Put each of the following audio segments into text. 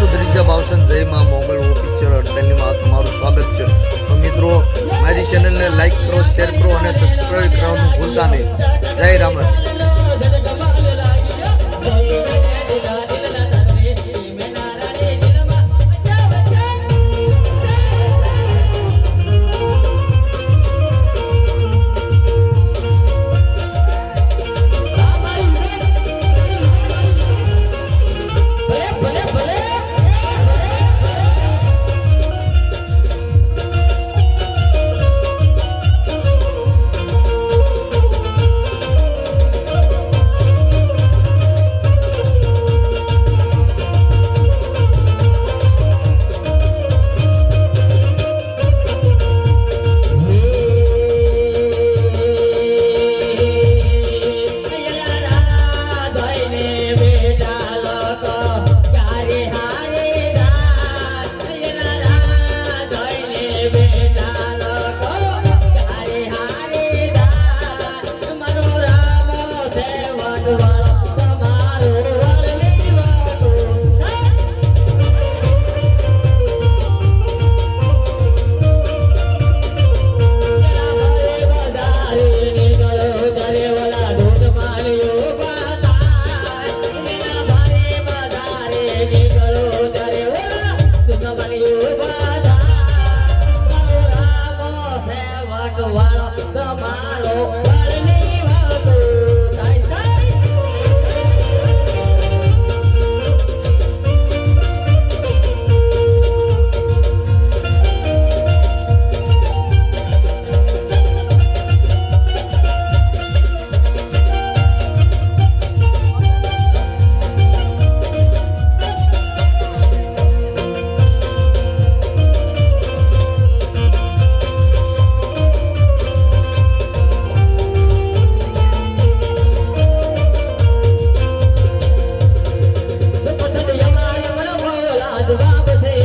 છું દ્રિજા બાવસન જય માં મોગલ ઓફિશિયલ અડતાલીમાં તમારું સ્વાગત છે. તો મિત્રો, મારી ચેનલને લાઈક કરો શેર કરો અને સબસ્ક્રાઈબ કરવાનું ભૂલતા નહીં. જય રામન. Father's hand.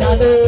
জানো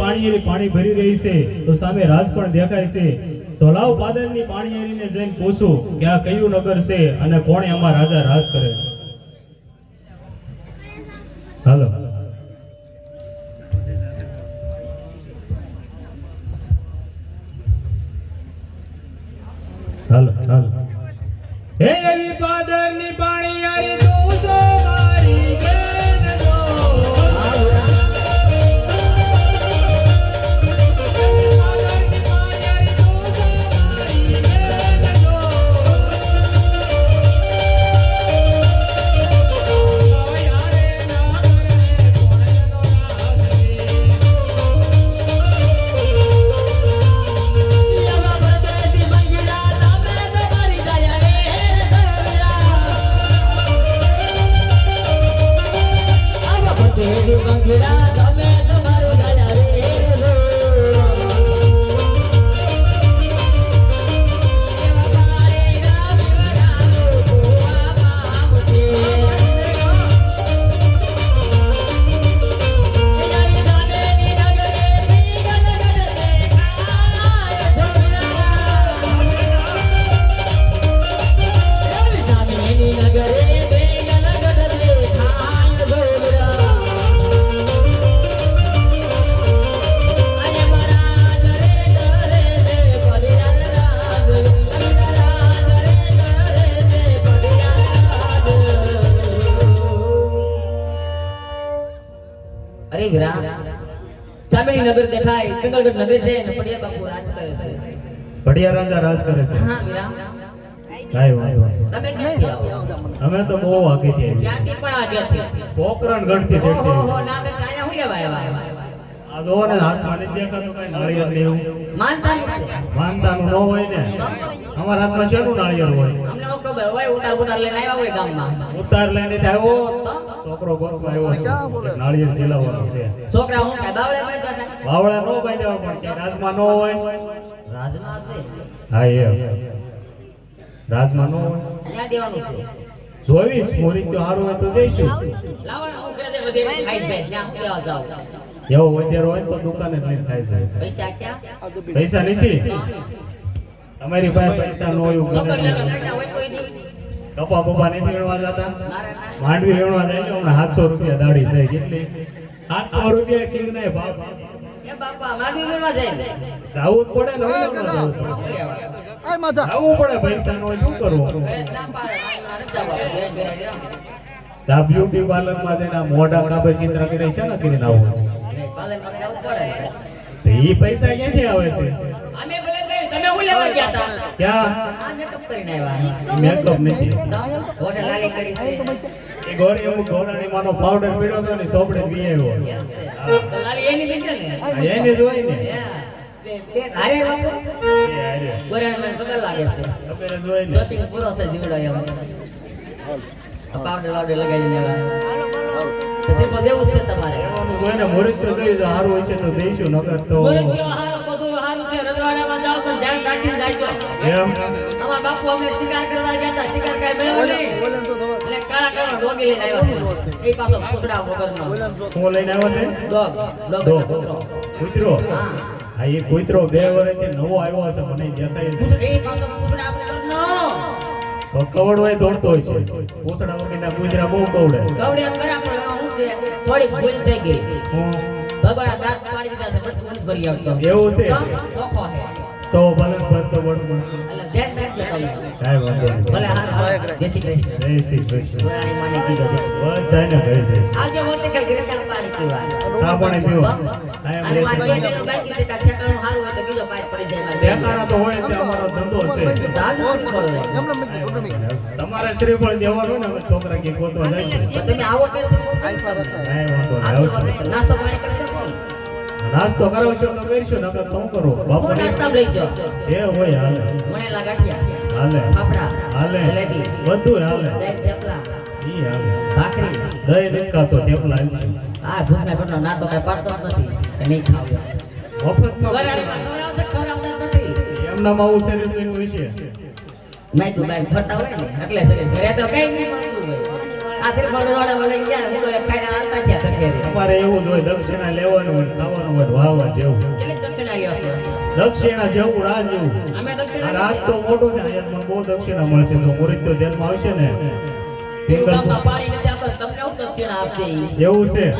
પાણીએરી પાણી ભરી રહી છે, તો સામે રાજ પણ દેખાય છે. તો લાવ પાદરની પાણીએરીને જઈને પૂછું કે આ કયું નગર છે અને કોણે આમાં રાજા રાજ કરે હાલો. હાલો હાલો. હે એવી પાદરની ચામડી નગર દેખાય. પિંગલગઢ નગર છે અને પડિયા બાપુ રાજ કરે છે. પડિયા રાજા રાજ કરે છે. હા વિરા અમે તો બહુ આગી છે ક્યાંથી પણ આગળથી પોકરણ ગઢથી ઓહો હો ટેકરી. નાગર કાયા હું લેવા આવ્યા? આ જોવો ને હાથમાં નથી દેખાતું કાંઈ નાળિયેર ને એવું? માનતા નથી માનતાનું હોય ને. અમારા હાથમાં શેનું નાળિયેર હોય? અમને ખબર હોય? ઉતાર ઉતાર લઈને આવ્યા હોય ગામમાં? ઉતાર લઈને આવ્યો. છોકરો ગોતવા આવ્યો છે. નાળિયેર ઝીલાવવાનું છે. છોકરા હું કાંઈ બાવળે મળતા હતા બાવળે નો બાંધ્યા પણ કે રાજમાં નો હોય. રાજમાં છે. હા એ રાજમાં નો હોય. ક્યાં દેવાનું છે? જોઈશ મોરી તો સારું હોય તો દઈશું લાવણ હું ઘરે વધેરે ખાઈ જાય ત્યાં હું દેવા જાઉં. એવો વધારે હોય તો દુકાને જ લઈને ખાઈ જાય. પૈસા ક્યાં? પૈસા નથી. તમારી પાસે પૈસા નો હોય કપા બપા નથી વેણવા જતા? માંડવી વેણવા જાય છે હમણાં સાતસો રૂપિયા દાડી થાય કેટલી સાતસો રૂપિયા ખીર નહીં ભાવ એ બાપા એ મોઢા કાપે ચિત્ર કરે છે ને કરીને આવું એટલે પાર્લરમાં જવું પડે. તો ઈ પૈસા ક્યાંથી આવે છે? અમે ભલે ગઈ, તમે હું લેવા ગયા હતા? ક્યાં આ makeup કરીને આવ્યા. મેકઅપ નથી હોટલ લાલી કરી છે. એ ગોરી અમુક ગોરાણી માનો પાવડર પીડ્યો હતો ને ચોપડે પી આવ્યો છે. લાલી એની લીધે ને? જ હોય ને તે- મને લાગે ને પૂરો જીવડો એમ. પાવડર આવ્યા. તમારે કહેવાનું હોય ને મુહૂર્ત તો કહી દો સારું હોય છે તો દઈશું નકર તો રજવાડામાં ધ્યાન રાખીને જાજો. એમ? અમારા બાપુ અમને શિકાર કરવા ગયા હતા શિકાર કાંઈ મળ્યો નહીં. એટલે કાળા કાળા ડોગી લઈને આવ્યા એ પાછો ફૂસડા વગરનો. હું લઈને આવ્યો છે? ડોગ ડોગ કૂતરો. કૂતરો? હા હા એ કૂતરો બે વર્ષથી નવો આવ્યો છે મને જતા એ પાછો ફૂસડા વગરનો તો કવડ હોય દોડતો હોય છે. પૂછડા વગરના ગુજરા બહુ કવડે. છે થોડી ભૂલ થઈ ગઈ. હું? ભગવાન દાંત પાડી દીધા છે પણ ભરી આવતો. એવું છે? તો ભલે ભરતો બળમાં એટલે ધ્યાન રાખજો તમે. કાંઈ વાંધો નહીં. ભલે હા જય શ્રી કૃષ્ણ. જય શ્રી કૃષ્ણ. પુરાણી માને કીધો છે. બધાને કહી દે. આજે મોતે કે ઘરે કાલ પાણી પીવા. ચા પાણી પીવો. અને મારી બેનનું બાકી છે કાલ ઠેકાણું સારું હોય તો બીજો પાઇપ પડી જાય મારી. બેન. તો હોય તે અમારો ધંધો છે. તો આ ખોલો. તમારે શ્રીફળ દેવાનું ને છોકરા કે ગોતો જાય. તો તમે આવો ત્યારે કાંઈ વાંધો નહીં આવજો. આવજો. નાસ્તો કરી નાસ્તો કરાવશો તો કરશું નકર તો કરું? બાપુ નાસ્તામાં લઈ જો એ હોય હાલે. વણેલા ગાંઠિયા હાલે. ફાફડા હાલે. જલેબી બધું હાલે. દહીં થેપલા ઈ હાલે. ભાખરી. દહીં નીકળા તો થેપલા આ ભૂખના પેટનો નાસ્તો કઈ પડતો નથી. નહીં ખાવ. મફતમાં કે ખવડાવતા જ નથી. એમનામાં આવું શરીર તો એનું વિશે. મેં તો બાઈ ફરતા હોય ને એટલે ઘરે તો કઈ નહીં મળતું હોય. આ તે પણ રોડે વળે ગયા હું તો ખાઈને અમારે એવું હોય દક્ષિણા લેવાનું હોય ખાવાનું હોય વાવવા જેવું. દક્ષિણા જેવું રાજ જેવું. આ રાજ તો મોટું છે અહીંયા મને બહુ દક્ષિણા મળશે તો મુરીત તો ધ્યાનમાં આવશે ને? પાણી? એવું છે.